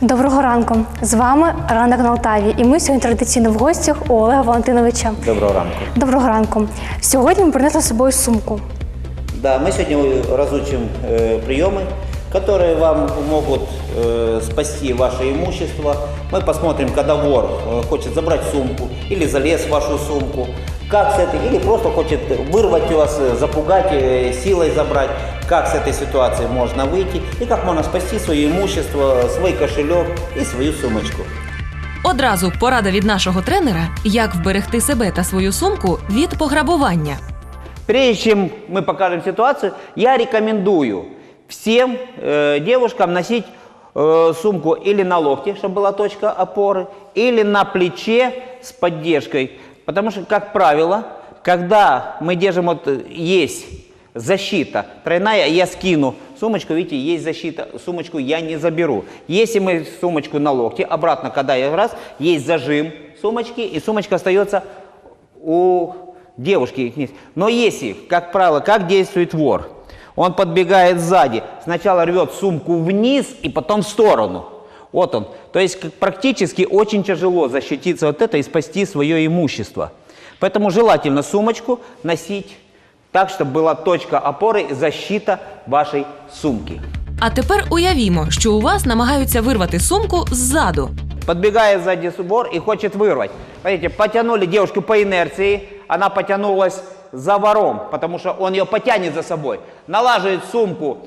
Доброго ранку! З вами ранок на Алтаві, і ми сьогодні традиційно в гостях у Олега Валентиновича. Доброго ранку. Доброго ранку! Сьогодні ми принесли з собою сумку. Да, мы сегодня разучим э, приемы, которые вам могут э, спасти ваше имущество. Мы посмотрим, когда вор э, хочет забрать сумку или залез в вашу сумку, как с этой, или просто хочет вырвать у вас, э, запугать, э, силой забрать, как с этой ситуации можно выйти и как можно спасти свое имущество, свой кошелек и свою сумочку. Одразу порада від нашого тренера, як вберегти себе та свою сумку від пограбування. Прежде чем мы покажем ситуацию, я рекомендую всем э, девушкам носить э, сумку или на локте, чтобы была точка опоры, или на плече с поддержкой. Потому что, как правило, когда мы держим, вот э, есть защита тройная, я скину сумочку, видите, есть защита, сумочку я не заберу. Если мы сумочку на локте, обратно, когда я раз, есть зажим сумочки, и сумочка остается у девушки. Но если, как правило, как действует вор? Он подбегает сзади, сначала рвет сумку вниз и потом в сторону. Вот он. То есть как практически очень тяжело защититься от этого и спасти свое имущество. Поэтому желательно сумочку носить так, чтобы была точка опоры и защита вашей сумки. А тепер уявімо, що у вас намагаються вирвати сумку ззаду. Подбегает сзади вор и хочет вырвать. Смотрите, потянули девушку по инерции, она потянулась за вором, потому что он ее потянет за собой. Налаживает сумку, э,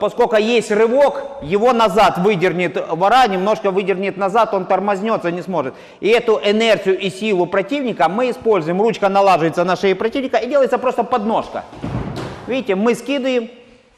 поскольку есть рывок, его назад выдернет вора, немножко выдернет назад, он тормознется, не сможет. И эту инерцию и силу противника мы используем. Ручка налаживается на шее противника и делается просто подножка. Видите, мы скидываем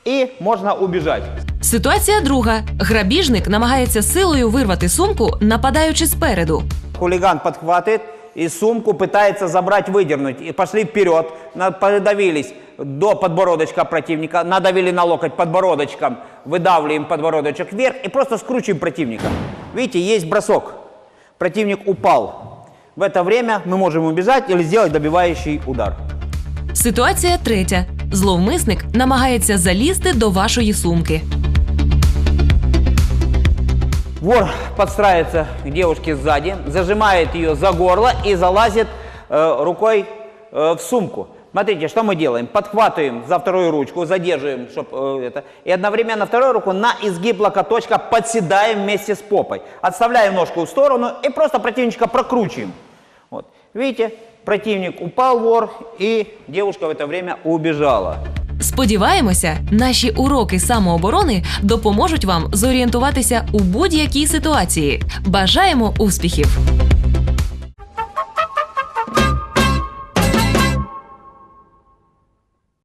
и можно убежать. Ситуація друга: грабіжник намагається силою вирвати сумку, нападаючи спереду. Хулиган подхватывает и сумку пытается забрать, выдернуть. И пошли вперед, на- подавились до подбородочка противника, надавили на локоть подбородочком, выдавливаем подбородочек вверх и просто скручиваем противника. Видите, есть бросок. Противник упал. В это время мы можем убежать или сделать добивающий удар. Ситуація третя: зловмисник намагається залізти до вашої сумки. Вор подстраивается к девушке сзади, зажимает ее за горло и залазит э, рукой э, в сумку. Смотрите, что мы делаем? Подхватываем за вторую ручку, задерживаем, чтобы это, и одновременно вторую руку на изгиб локоточка подседаем вместе с попой. Отставляем ножку в сторону и просто противничка прокручиваем. Вот. Видите, противник упал вор, и девушка в это время убежала. Сподіваємося, наші уроки самооборони допоможуть вам зорієнтуватися у будь-якій ситуації. Бажаємо успіхів!